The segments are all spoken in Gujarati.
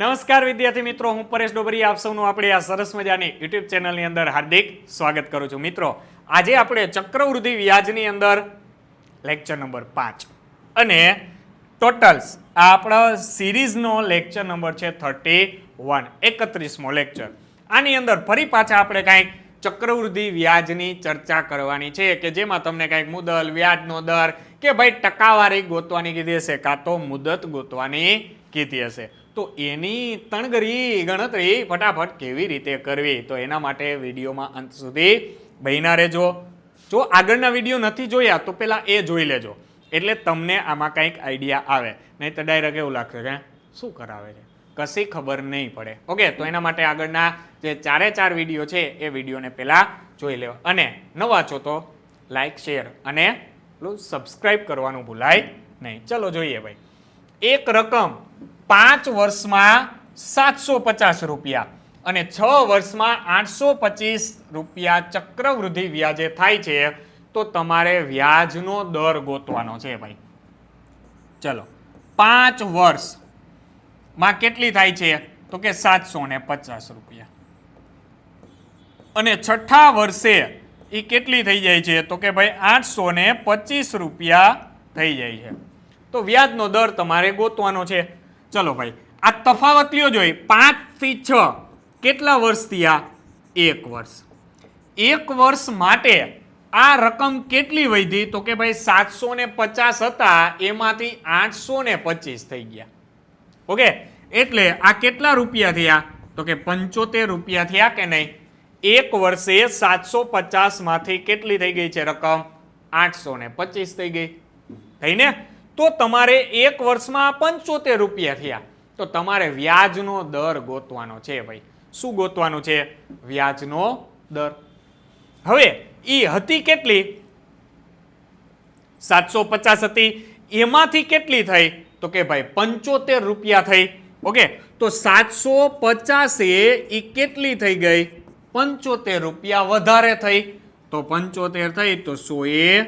નમસ્કાર વિદ્યાર્થી મિત્રો, હું પરેશ ડોબરી આપ સૌનું આપણે આ સરસ મજાની યુટ્યુબ ચેનલની અંદર હાર્દિક સ્વાગત કરું છું. મિત્રો, આજે આપણે ચક્રવૃદ્ધિ વ્યાજની અંદર લેક્ચર નંબર પાંચ અને ટોટલ્સ આ આપણા સિરીઝનો લેક્ચર નંબર છે થર્ટી વન એકત્રીસમો લેક્ચર આની અંદર ફરી પાછા આપણે કાંઈક ચક્રવૃદ્ધિ વ્યાજની ચર્ચા કરવાની છે કે જેમાં તમને કાંઈક મુદલ, વ્યાજનો દર કે ભાઈ ટકાવારી ગોતવાની કીધી હશે, કાં તો મુદત ગોતવાની કીધી હશે. તો એની તણગરી ગણતરી ફટાફટ કેવી રીતે કરવી? તો એના માટે વિડીયોમાં અંત સુધી બહીના રહેજો. જો આગળના વીડિયો નથી જોયા, તો પહેલાં એ જોઈ લેજો. એટલે તમને આમાં કંઈક આઈડિયા આવે. નહીં તો ડાયરેક્ટ એવું લાગશે કે શું કરાવે છે? કશી ખબર નહીં પડે. ઓકે, તો એના માટે આગળના જે ચારે ચાર વીડિયો છે, એ વિડીયોને પહેલાં જોઈ લેવા. અને નવા છો તો લાઇક શેર અને સબસ્ક્રાઈબ કરવાનું ભૂલાય નહીં. ચલો, જોઈએ ભાઈ. એક રકમ પાંચ વર્ષમાં સાતસો પચાસ રૂપિયા અને છ વર્ષમાં આઠસો પચીસ રૂપિયા ચક્રવૃદ્ધિ વ્યાજે થાય છે, તો તમારે વ્યાજનો દર ગોતવાનો છે ભાઈ. ચલો, પાંચ વર્ષમાં કેટલી થાય છે? તો કે સાતસો ને પચાસ રૂપિયા. અને છઠ્ઠા વર્ષે એ કેટલી થઈ જાય છે? તો કે ભાઈ આઠસો ને પચીસ રૂપિયા થઈ જાય છે. તો વ્યાજનો દર તમારે ગોતવાનો છે. ચલો ભાઈ, આ તફાવત લ્યો જોઈએ પાંચથી છ. કેટલા વર્ષ થયા? એક વર્ષ. એક વર્ષ માટે આ રકમ કેટલી વધી? તો કે ભાઈ, સાતસો ને પચાસ હતા, એમાંથી આઠસો ને પચીસ થઈ ગયા. ઓકે? એટલે આ કેટલા રૂપિયા થયા? તો કે પંચોતેર રૂપિયા થયા કે નહીં? એક વર્ષે સાતસો પચાસમાંથી કેટલી થઈ ગઈ છે રકમ? આઠસો ને પચીસ થઈ ગઈ. થઈ ને? તો તમારે એક વર્ષમાં પંચોતેર રૂપિયા થયા. તો તમારે વ્યાજનો દર ગોતવાનો છે ભાઈ. શું ગોતવાનું છે? વ્યાજનો દર. હવે એ હતી કેટલી? સાતસો પચાસ હતી. એમાંથી કેટલી થઈ? તો કે ભાઈ, પંચોતેર રૂપિયા થઈ. ઓકે? તો સાતસો પચાસે એ કેટલી થઈ ગઈ? પંચોતેર રૂપિયા વધારે થઈ. તો પંચોતેર થઈ તો સો એ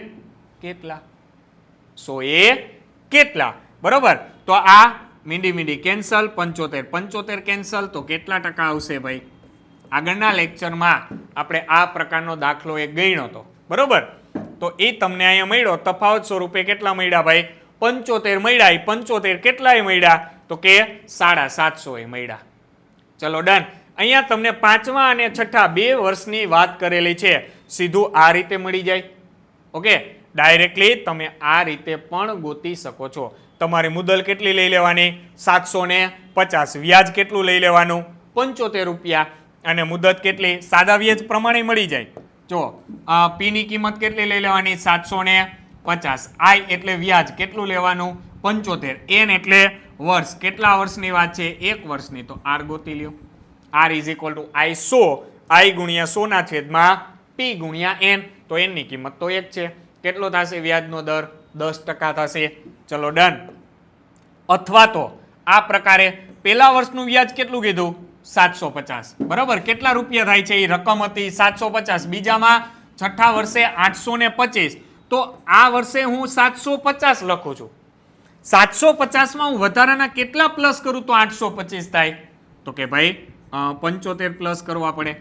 કેટલા? સો એ કેટલા? બરોબર? તો આ મીંડી મીંડી કેન્સલ પંચોતેર. પંચોતેર કેન્સલ તો કેટલા ટકા આવશે ભાઈ? આગળના લેક્ચરમાં આપણે આ પ્રકારનો દાખલો એક ગણ્યો હતો. બરોબર? તો એ તમને અહીંયા મળ્યો. તફાવત સ્વરૂપે કેટલા મળ્યા ભાઈ? પંચોતેર મળ્યા. એ પંચોતેર કેટલાય મળ્યા? તો કે સાડા સાતસો એ મળ્યા. ચલો ડન અહીંયા તમને પાંચમા અને છઠ્ઠા બે વર્ષની વાત કરેલી છે. સીધું આ રીતે મળી જાય. ઓકે? ડાયરેક્ટલી તમે આ રીતે પણ ગોતી શકો છો. તમારી મુદ્દલ કેટલી લઈ લેવાની? સાતસો પચાસ. વ્યાજ કેટલું લઈ લેવાનું? પંચોતેર રૂપિયા. અને મુદત કેટલી? સાદા વ્યાજ પ્રમાણે મળી જાય. જો પીની કિંમત કેટલી લઈ લેવાની? સાતસો ને પચાસ. આઈ એટલે વ્યાજ કેટલું લેવાનું? પંચોતેર. એન એટલે વર્ષ. કેટલા વર્ષની વાત છે? એક વર્ષની. તો આર ગોતી લ્યો. R is equal to I so. I ગુણ્યા સોના છેદમાં પી ગુણ્યા એન તો એનની કિંમત તો એક છે. કેટલો થશે વ્યાજનો દર? દસ ટકા થશે. ચલો ડન અથવા તો આ પ્રકારે પહેલા વર્ષનું વ્યાજ કેટલું કીધું? સાતસો પચાસ. બરાબર? કેટલા રૂપિયા થાય છે? એ રકમ હતી સાતસો પચાસ. બીજામાં છઠ્ઠા વર્ષે આઠસો ને પચીસ. તો આ વર્ષે હું સાતસો પચાસ લખું છું. સાતસો પચાસમાં હું વધારાના કેટલા પ્લસ કરું તો આઠસો પચીસ થાય? તો કે ભાઈ પંચોતેર પ્લસ કરવા પડે.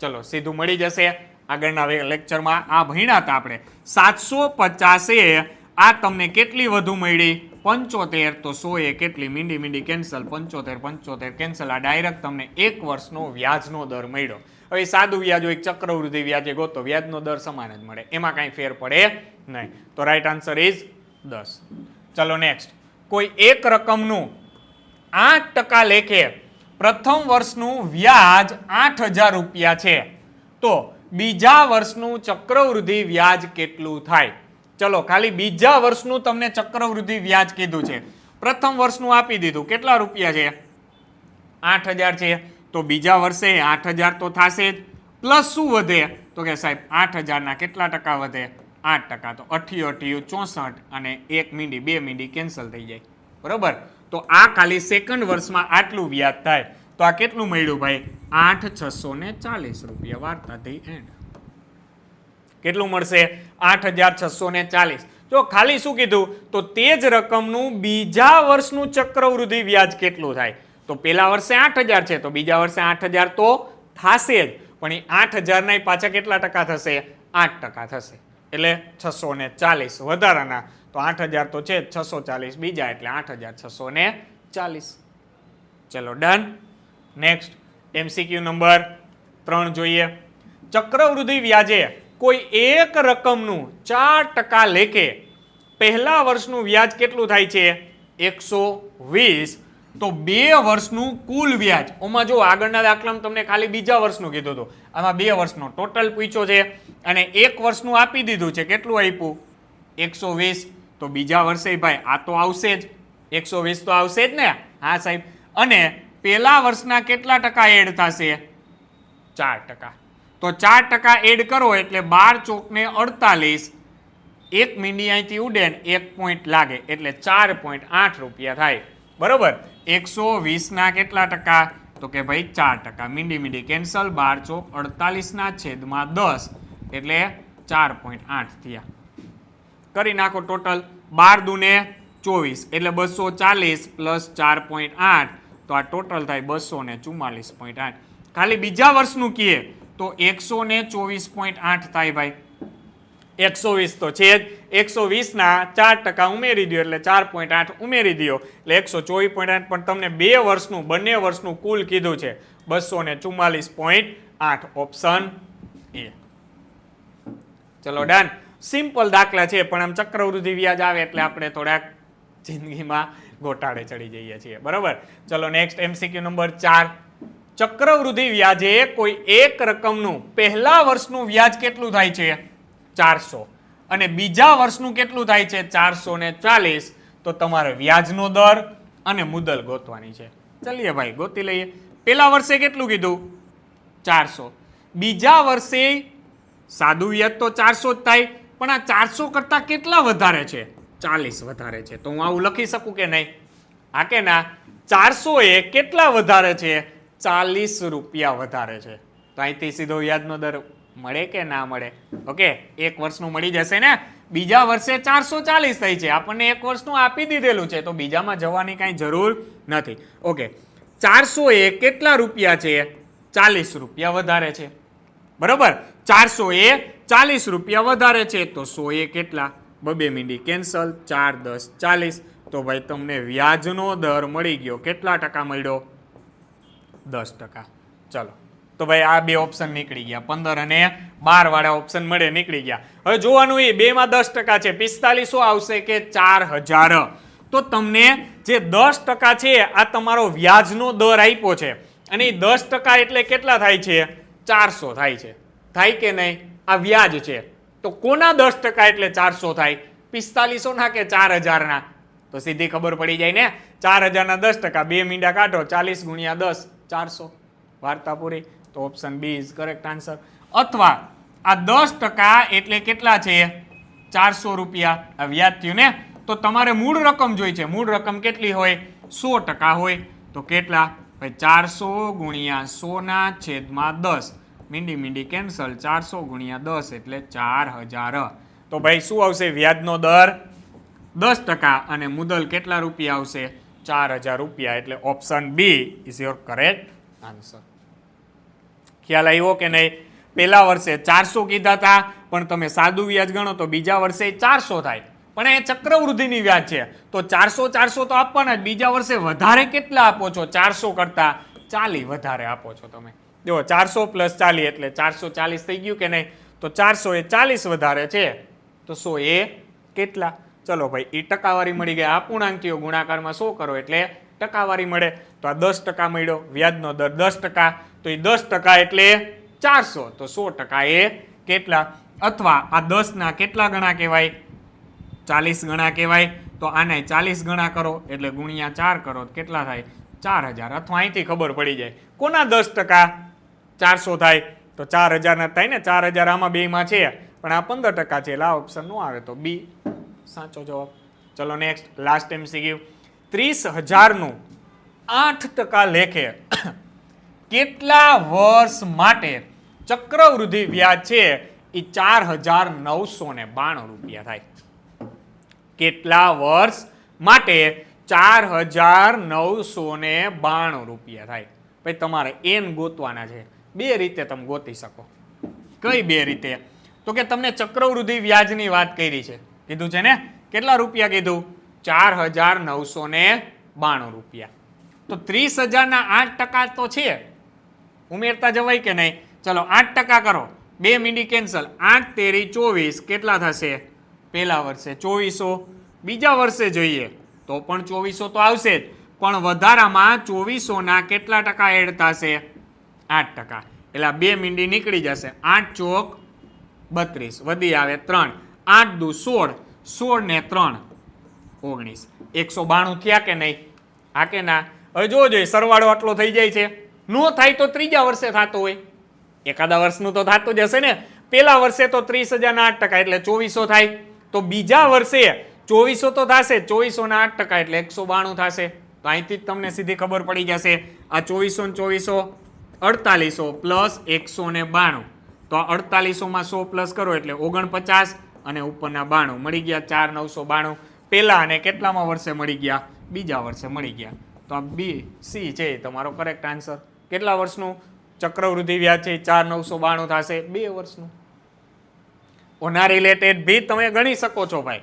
ચલો, સીધું મળી જશે. આગળના લેક્ચરમાં આ ભણ્યા હતા આપણે. સાતસો પચાસે આ તમને કેટલી વધુ મળી? પંચોતેર તો સો એ કેટલી? મીંડી મીંડી કેન્સલ પંચોતેર પંચોતેર કેન્સલ આ ડાયરેક્ટ તમને એક વર્ષનો વ્યાજનો દર મળ્યો. હવે સાદું વ્યાજ હોય, ચક્રવૃદ્ધિ વ્યાજે ગોતો, વ્યાજનો દર સમાન જ મળે. એમાં કાંઈ ફેર પડે નહીં. તો રાઈટ આન્સર ઇઝ દસ. ચલો નેક્સ્ટ કોઈ એક રકમનું આઠ ટકા લેખે પ્રથમ વર્ષનું વ્યાજ આઠ હજાર રૂપિયા છે. તો બીજા વર્ષનું ચક્રવૃદ્ધિ વ્યાજ કેટલું થાય? ચલો, ખાલી બીજા વર્ષનું તમને ચક્રવૃદ્ધિ વ્યાજ કીધું છે. પ્રથમ વર્ષનું આપી દીધું. કેટલા રૂપિયા છે? આઠ હજાર છે. તો બીજા વર્ષે આઠ હજાર તો થશે જ. પ્લસ શું વધે? તો કે સાહેબ, આઠ હજારના કેટલા ટકા વધે? આઠ ટકા. તો અઠ્યું અઠ્યું ચોસઠ અને એક મીંડી, બે મીંડી કેન્સલ થઈ જાય. બરોબર? તો આ ખાલી સેકન્ડ વર્ષમાં આટલું વ્યાજ થાય. તો આ કેટલું મળ્યું ભાઈ? આઠ છસો ને ચાલીસ રૂપિયા વાર્તાથી એન્ડ કેટલું મળશે? આઠ હજાર છસો ને ચાલીસ. જો ખાલી શું કીધું? તો તે જ રકમનું બીજા વર્ષનું ચક્રવૃદ્ધિ વ્યાજ કેટલું થાય? તો પેલા વર્ષે આઠ હજાર છે, તો બીજા વર્ષે આઠ હજાર તો થશે જ. પણ એ આઠ હજારના પાછા કેટલા ટકા થશે? આઠ ટકા થશે. એટલે છસો ને ચાલીસ વધારાના. તો આઠ હજાર તો છે છસો ચાલીસ બીજા, એટલે આઠ હજાર છસો ને ચાલીસ. ચલો ડન નેક્સ્ટ એમસીક્યુ નંબર ત્રણ જોઈએ. ચક્રવૃદ્ધિ વ્યાજે કોઈ એક રકમનું ચાર ટકા લેખે પહેલા વર્ષનું વ્યાજ કેટલું થાય છે? એકસો વીસ. તો બે વર્ષનું કુલ વ્યાજ. ઓમાં જો આગળના દાખલામાં તમને ખાલી બીજા વર્ષનું કીધું હતું. આમાં બે વર્ષનો ટોટલ પૂછ્યો છે અને એક વર્ષનું આપી દીધું છે. કેટલું આપ્યું? એકસો વીસ. તો બીજા વર્ષે ભાઈ, આ તો આવશે જ. એકસો વીસ તો આવશે જ ને? હા સાહેબ. અને પેલા વર્ષના કેટલા ટકા એડ થશે? ચાર ટકા. તો ચાર ટકા એડ કરો એટલે બાર ચોકને અડતાલીસ. એક મીંડી અહીંથી ઉડે ને એક પોઈન્ટ લાગે એટલે ચાર પોઈન્ટ આઠ રૂપિયા થાય. બરોબર? એકસો વીસના કેટલા ટકા? તો કે ભાઈ ચાર ટકા. મીંડી મીંડી કેન્સલ બાર ચોક અડતાલીસના છેદમાં દસ એટલે ચાર પોઈન્ટ આઠ થયા. કરી નાખો ટોટલ બાર દુને ચોવીસ એટલે બસો ચાલીસ પ્લસ ચાર પોઈન્ટ આઠ. તો આ ટોટલ થાય બસો ને ચુમ્માલીસ પોઈન્ટ આઠ. ખાલી બીજા વર્ષનું કહીએ તો એકસો ને ચોવીસ પોઈન્ટ આઠ થાય ભાઈ. એકસો વીસ તો છે જ. એકસો વીસના ચાર ટકા ઉમેરી દો એટલે ચાર પોઈન્ટ આઠ ઉમેરી દો એટલે એકસો ચોવીસ પોઈન્ટ આઠ. પણ તમને બે વર્ષનું, બંને વર્ષનું કુલ કીધું છે. બસો ને ચુમ્માલીસ પોઈન્ટ આઠ ઓપ્શન એ ચલો ડન સિમ્પલ દાખલા છે, પણ આમ ચક્રવૃદ્ધિ વ્યાજ આવે એટલે આપણે થોડાક જિંદગીમાં ગોટાળે ચડી જઈએ છીએ. બરાબર? ચલો નેક્સ્ટ એમસીક્યુ નંબર ચાર. ચક્રવૃદ્ધિ વ્યાજે કોઈ એક રકમનું પહેલા વર્ષનું વ્યાજ કેટલું થાય છે? ચારસો. અને બીજા વર્ષનું કેટલું થાય છે? ચારસો ને ચાલીસ. તો તમારે વ્યાજનો દર અને મુદલ ગોતવાની છે. ચલીએ ભાઈ, ગોતી લઈએ. પહેલા વર્ષે કેટલું કીધું? ચારસો. બીજા વર્ષે સાદું વ્યાજ તો ચારસો જ થાય, પણ આ ચારસો કરતાં કેટલા વધારે છે? ચાલીસ વધારે છે. તો હું આવું લખી શકું કે નહીં? હા કે ના? ચારસો એ કેટલા વધારે છે? ચાલીસ રૂપિયા વધારે છે. તો અહીંથી સીધો વ્યાજનો દર મળે કે ના મળે? ઓકે, એક વર્ષનું મળી જશે ને? બીજા વર્ષે ચારસો ચાલીસ થઈ છે. આપણને એક વર્ષનું આપી દીધેલું છે. તો બીજામાં જવાની કાંઈ જરૂર નથી. ઓકે, ચારસો એ કેટલા રૂપિયા છે? ચાલીસ રૂપિયા વધારે છે. બરોબર? ચારસો એ ચાલીસ રૂપિયા વધારે છે. તો સો એ કેટલા? બબે મીંડી કેન્સલ, ચાર દસ ચાલીસ. તો ભાઈ તમને વ્યાજનો દર મળી ગયો. કેટલા ટકા મળ્યો? દસ ટકા. ચલો. તો ભાઈ આ બે ઓપ્શન નીકળી ગયા. પંદર અને બાર વાળા ઓપ્શન મળે, નીકળી ગયા. હવે જોવાનું એ, બેમાં દસ ટકા છે. પિસ્તાલીસો આવશે કે ચાર હજાર? તો તમને જે દસ ટકા છે, આ તમારો વ્યાજનો દર આપ્યો છે. અને એ દસ ટકા એટલે કેટલા થાય છે? ચારસો થાય છે. થાય કે નહીં? આ વ્યાજ છે. તો કોના દસ ટકા એટલે ચારસો થાય? પિસ્તાલીસો ના કે ચાર હજારના? તો સીધી ખબર પડી જાય ને? ચાર હજારના દસ ટકા. બે મીંડા કાઢો, ચાલીસ ગુણ્યા દસ, ચારસો. વાર્તા પૂરી. તો option B is correct answer અથવા આ દસ ટકા એટલે કેટલા છે? ચારસો રૂપિયા. વ્યાજ થયું ને? તો તમારે મૂળ રકમ જોઈ છે. મૂળ રકમ કેટલી હોય? સો ટકા હોય. તો કેટલા? ભાઈ ચારસો ગુણ્યા સોના છેદમાં દસ. મીંડી મીંડી કેન્સલ ચારસો ગુણ્યા દસ એટલે ચાર હજાર. તો ભાઈ શું આવશે વ્યાજનો દર? દસ ટકા અને મુદલ કેટલા રૂપિયા આવશે? ચાર હજાર રૂપિયા એટલે option B is your correct answer ખ્યાલ આવ્યો કે નહીં? પહેલા વર્ષે ચારસો કીધા હતા, પણ તમે સાદું વ્યાજ ગણો તો બીજા વર્ષે ચારસો થાય. પણ એ ચક્રવૃદ્ધિની વ્યાજ છે. તો ચારસો ચારસો તો આપવાના જ. બીજા વર્ષે વધારે કેટલા આપો છો? ચારસો કરતા ચાલી વધારે આપો છો તમે. જો ચારસો પ્લસ ચાલી એટલે ચારસો ચાલીસ થઈ ગયું કે નહીં, તો ચારસો એ ચાલીસ વધારે છે. તો સો એ કેટલા? ચલો ભાઈ એ ટકાવારી મળી ગઈ. આ પૂર્ણાંકીઓ ગુણાકારમાં શું કરો એટલે ટકાવારી મળે. તો આ દસ ટકા મળ્યો, વ્યાજનો દર દસ ટકા. તો એ દસ ટકા એટલે ચારસો. તો સો ટકા એ કેટલા? અથવા આ દસના કેટલા ગણા કહેવાય? ચાલીસ ગણા કહેવાય. તો આને ચાલીસ ગણા કરો એટલે ગુણ્યા ચાર કરો કેટલા થાય? ચાર હજાર. અથવા અહીંથી ખબર પડી જાય. કોના દસ ટકા? ચારસો થાય તો ચાર હજારના થાય ને, ચાર હજાર આમાં બેમાં છે. પણ આ પંદર ટકા છે, એટલે આ ઓપ્શન નો આવે. તો બી સાચો જવાબ. ચલો નેક્સ્ટ લાસ્ટ એમસીક્યુ ત્રીસ હજારનું આઠ ટકા લેખે કેટલા વર્ષ માટે ચક્રવૃદ્ધિ વ્યાજ છે? એ ચાર હજાર નવસો ને બાણું રૂપિયા થાય. કેટલા વર્ષ માટે ચાર હજાર નવસો ને બાણું રૂપિયા થાય? ભાઈ, તમારે એન ગોતવાના છે. બે રીતે તમે ગોતી શકો. કઈ બે રીતે? તો કે તમને ચક્રવૃદ્ધિ વ્યાજની વાત કરી છે. કીધું છે ને? કેટલા રૂપિયા કીધું? ચાર હજાર નવસો ને બાણું રૂપિયા. તો ત્રીસ હજારના આઠ ટકા તો છે. ઉમેરતા જવાય કે નહીં? ચલો, આઠ ટકા કરો. બે મિનિ કેન્સલ. આઠ તેરી ચોવીસ કેટલા થશે? પહેલા વર્ષે ચોવીસો, બીજા વર્ષે જોઈએ. તો પણ ચોવીસો તો આવશે જ. પણ વધારામાં ચોવીસોના કેટલા ટકા એડ થશે? આઠ ટકા. એટલે બે મીંડી નીકળી જશે. આઠ ચોક બત્રીસ. વધી આવે ત્રણ. આઠ દુ સોળ. સોળ ને ત્રણ. ઓગણીસ. એકસો બાણું થયા કે નહીં? હા કે ના? હવે જોવો સરવાળો આટલો થઈ જાય છે. નો થાય તો ત્રીજા વર્ષે થતો હોય. એકાદા વર્ષનું તો થતું જ હશે ને. પેલા વર્ષે તો ત્રીસ હજારના આઠ ટકા, એટલે ચોવીસો થાય. તો બીજા વર્ષે ચોવીસો તો થશે ચોવીસોના આઠ ટકા, એટલે એકસો બાણું થશે. તો અહીંથી જ તમને સીધી ખબર પડી જશે. આ ચોવીસો ને ચોવીસો અડતાલીસો પ્લસ એકસો ને બાણું. તો આ અડતાલીસોમાં સો પ્લસ કરો એટલે ઓગણપચાસ અને ઉપરના બાણું. મળી ગયા ચાર, નવસો બાણું. પહેલાં અને કેટલામાં વર્ષે મળી ગયા? બીજા વર્ષે મળી ગયા. તો આ બી, સી છે તમારો કરેક્ટ આન્સર કેટલા વર્ષનું? ચક્રવૃદ્ધિ વ્યાજ છે ચાર, નવસો બાણું થશે બે વર્ષનું. ઓના રિલેટેડ બી તમે ગણી શકો છો ભાઈ.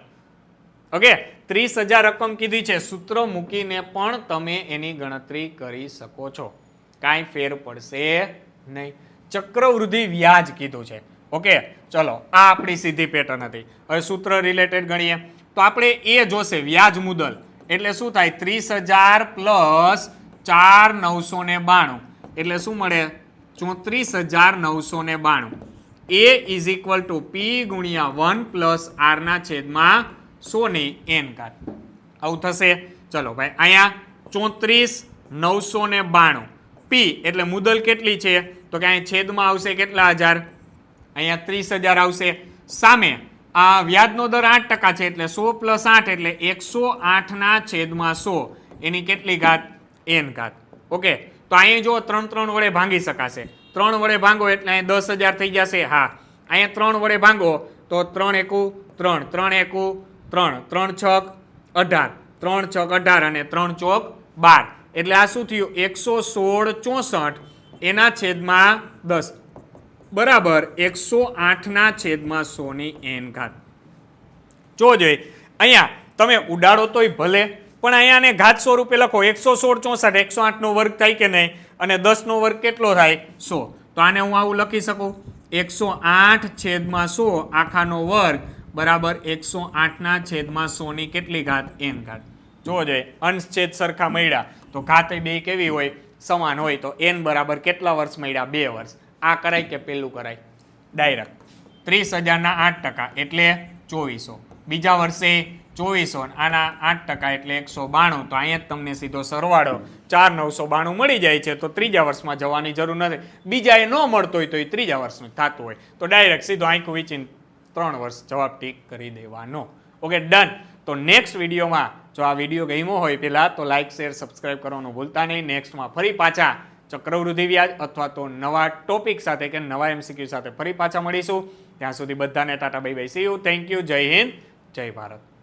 ઓકે ત્રીસ હજાર રકમ કીધી છે. સૂત્ર મૂકીને પણ તમે એની ગણતરી કરી શકો છો. કાંઈ ફેર પડશે નહીં. ચક્રવૃદ્ધિ વ્યાજ કીધું છે. ઓકે, ચલો, આ આપણી સીધી પેટર્ન હતી. હવે સૂત્ર રિલેટેડ ગણીએ. તો આપણે એ જોશે, વ્યાજ મુદલ. એટલે શું થાય? ત્રીસ હજાર પ્લસ ચાર નવસો ને બાણું. એટલે શું મળે? ચોત્રીસ હજાર નવસો ને બાણું. A is equal to P ગુણ્યા વન પ્લસ આરના છેદમાં સોની એન કાર આવું થશે. ચલો ભાઈ, અહીંયા ચોત્રીસ નવસો ને બાણું. પી એટલે મુદલ કેટલી છે? તો કે અહીંયા છેદમાં આવશે કેટલા હજાર? અહીંયા ત્રીસ હજાર આવશે. સામે આ વ્યાજનો દર આઠ ટકા છે એટલે સો પ્લસ આઠ એટલે એકસો આઠના છેદમાં સો. એની કેટલી ઘાત? એન ઘાત. ઓકે? તો અહીંયા જો ત્રણ ત્રણ વડે ભાંગી શકાશે. ત્રણ વડે ભાંગો એટલે અહીં દસ હજાર થઈ જશે. હા. અહીંયા ત્રણ વડે ભાંગો તો ત્રણ એકુ ત્રણ. ત્રણ એકુ ત્રણ. ત્રણ છક અઢાર. ત્રણ છક અઢાર અને ત્રણ ચોક બાર. એટલે આ શું થયું? એકસો સોળ ચોસઠ, એના છેદમાં દસ. બરાબર, એકસો આઠના છેદમાં સોની એન ઘાત. જો જોઈએ અહીંયા તમે ઉડાડો તોય ભલે, પણ અહીંયાને ઘાત સ્વરૂપે લખો. એકસો સોળ ચોસઠ, એકસો આઠનો વર્ગ થાય કે નહીં? અને દસનો વર્ગ કેટલો થાય? સો. તો આને હું આવું લખી શકું? એકસો આઠ છેદમાં સો, આખાનો વર્ગ, બરાબર, એકસો આઠના છેદમાં સોની કેટલી ઘાત? એન ઘાત. જોવો જોઈએ અંશછેદ સરખા મળ્યા, તો ઘાતે બે કેવી હોય? સમાન હોય તો એન બરાબર કેટલા વર્ષ મળ્યા? બે વર્ષ. આ કરાય કે પેલું કરાય? ડાયરેક્ટ ત્રીસ હજારના આઠ ટકા, એટલે ચોવીસો. બીજા વર્ષે ચોવીસો આના આઠ ટકા એટલે એકસો બાણું. તો અહીંયા જ તમને સીધો સરવાળો. ચાર નવસો બાણું મળી જાય છે, તો ત્રીજા વર્ષમાં જવાની જરૂર નથી. બીજા એ ન મળતો હોય તો એ ત્રીજા વર્ષનું થતું હોય. તો ડાયરેક્ટ સીધો આંખ વીચીને ત્રણ વર્ષ જવાબ ટીક કરી દેવાનો. ઓકે ડન તો નેક્સ્ટ વિડીયોમાં જો આ વીડિયો ગમ્યો હોય પહેલાં તો લાઇક શેર સબસ્ક્રાઇબ કરવાનું ભૂલતા નહીં. નેક્સ્ટમાં ફરી પાછા ચક્રવૃદ્ધિ વ્યાજ અથવા તો નવા ટોપિક સાથે કે નવા એમસીક્યુ સાથે ફરી પાછા મળીશું. ત્યાં સુધી બધાને tata bye bye see you thank you જય હિન્દ. જય ભારત.